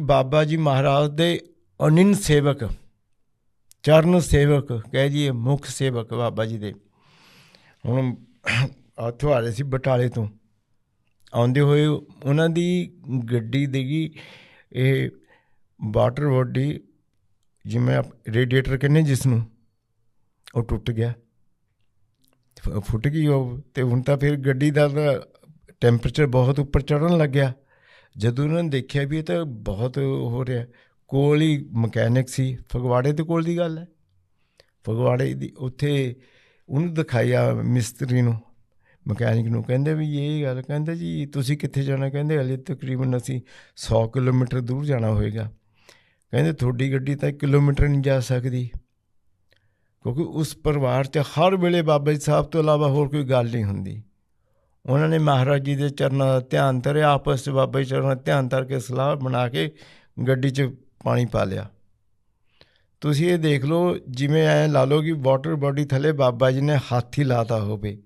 ਇੱਕ ਬਾਬਾ ਜੀ ਮਹਾਰਾਜ ਦੇ ਅਨਿਨ ਸੇਵਕ, ਚਰਨ ਸੇਵਕ ਕਹਿ ਜੀ ਮੁੱਖ ਸੇਵਕ ਬਾਬਾ ਜੀ ਦੇ। ਹੁਣ ਉੱਥੋਂ ਆ ਰਹੇ ਸੀ ਬਟਾਲੇ ਤੋਂ। ਆਉਂਦੇ ਹੋਏ ਉਹਨਾਂ ਦੀ ਗੱਡੀ ਦੇਗੀ ਇਹ ਵਾਟਰ ਬੋਡੀ, ਜਿਵੇਂ ਰੇਡੀਏਟਰ ਕਹਿੰਦੇ ਜਿਸ ਨੂੰ ਉਹ ਟੁੱਟ ਗਿਆ। ਫੁੱਟ ਗਈ ਉਹ, ਤੇ ਹੁਣ ਤਾਂ ਫਿਰ ਗੱਡੀ ਦਾ ਟੈਂਪਰੇਚਰ ਬਹੁਤ ਉੱਪਰ ਚੜਨ ਲੱਗਿਆ। ਜਦੋਂ ਉਹਨਾਂ ਨੇ ਦੇਖਿਆ ਵੀ ਇਹ ਤਾਂ ਬਹੁਤ ਹੋ ਰਿਹਾ ਕੋਲ ਹੀ ਮਕੈਨਿਕ ਸੀ, ਫਗਵਾੜੇ ਦੇ ਕੋਲ ਦੀ ਗੱਲ ਹੈ। ਫਗਵਾੜੇ ਦੀ ਉੱਥੇ ਉਹਨੂੰ ਦਿਖਾਇਆ ਮਿਸਤਰੀ ਨੂੰ, ਮਕੈਨਿਕ ਨੂੰ, ਕਹਿੰਦੇ ਵੀ ਇਹ ਗੱਲ, ਕਹਿੰਦੇ ਜੀ ਤੁਸੀਂ ਕਿੱਥੇ ਜਾਣਾ? ਕਹਿੰਦੇ ਹਲੇ ਤਕਰੀਬਨ ਅਸੀਂ 100 ਕਿਲੋਮੀਟਰ ਦੂਰ ਜਾਣਾ ਹੋਏਗਾ। ਕਹਿੰਦੇ ਤੁਹਾਡੀ ਗੱਡੀ ਤਾਂ 1 ਕਿਲੋਮੀਟਰ ਨਹੀਂ ਜਾ ਸਕਦੀ। ਕਿਉਂਕਿ ਉਸ ਪਰਿਵਾਰ 'ਚ ਹਰ ਵੇਲੇ ਬਾਬਾ ਜੀ ਸਾਹਿਬ ਤੋਂ ਇਲਾਵਾ ਹੋਰ ਕੋਈ ਗੱਲ ਨਹੀਂ ਹੁੰਦੀ। ਉਹਨਾਂ ਨੇ ਮਹਾਰਾਜ ਜੀ ਦੇ ਚਰਨਾਂ ਦਾ ਧਿਆਨ ਧਰਿਆ ਆਪਸ 'ਚ ਬਾਬਾ ਜੀ ਚਰਨਾਂ ਦਾ ਧਿਆਨ ਧਰ ਕੇ ਸਲਾਹ ਬਣਾ ਕੇ ਗੱਡੀ 'ਚ ਪਾਣੀ ਪਾ ਲਿਆ। ਤੁਸੀਂ ਇਹ ਦੇਖ ਲਓ ਜਿਵੇਂ ਐ ਲਾ ਲਓ ਕਿ ਵਾਟਰ ਬੋਡੀ ਥੱਲੇ ਬਾਬਾ ਜੀ ਨੇ ਹੱਥ ਹੀ ਲਾਤਾ ਹੋਵੇ।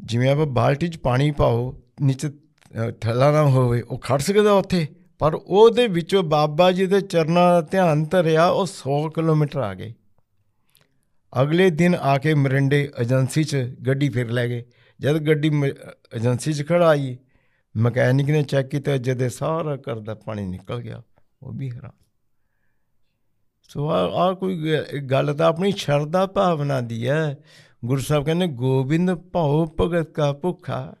ਜਿਵੇਂ ਆਪਾਂ ਬਾਲਟੀ 'ਚ ਪਾਣੀ ਪਾਓ ਨੀਚੇ ਅ, ਥੱਲਾ ਨਾ ਹੋਵੇ ਉਹ ਖੜ ਸਕਦਾ ਉੱਥੇ ਪਰ ਉਹਦੇ ਵਿੱਚੋਂ ਬਾਬਾ ਜੀ ਦੇ ਚਰਨਾਂ ਦਾ ਧਿਆਨ ਧਰਿਆ ਉਹ 100 ਕਿਲੋਮੀਟਰ ਆ ਗਏ। ਅਗਲੇ ਦਿਨ ਆ ਕੇ ਮਰਿੰਡੇ ਏਜੰਸੀ 'ਚ ਗੱਡੀ ਫਿਰ ਲੈ ਗਏ। ਜਦ ਗੱਡੀ ਮ- ਏਜੰਸੀ 'ਚ ਖੜਾਈ ਮਕੈਨਿਕ ਨੇ ਚੈੱਕ ਕੀਤਾ ਜਦੇ ਸਾਰਾ ਘਰ ਦਾ ਪਾਣੀ ਨਿਕਲ ਗਿਆ, ਉਹ ਵੀ ਹੈਰਾਨ। ਸੋ ਆ ਆ ਕੋਈ ਗੱਲ ਤਾਂ ਆਪਣੀ ਸ਼ਰਧਾ ਭਾਵਨਾ ਦੀ ਹੈ। ਗੁਰੂ ਸਾਹਿਬ ਕਹਿੰਦੇ, ਗੋਬਿੰਦ ਭਾਉ ਭਗਤ ਕਾ ਭੁੱਖਾ।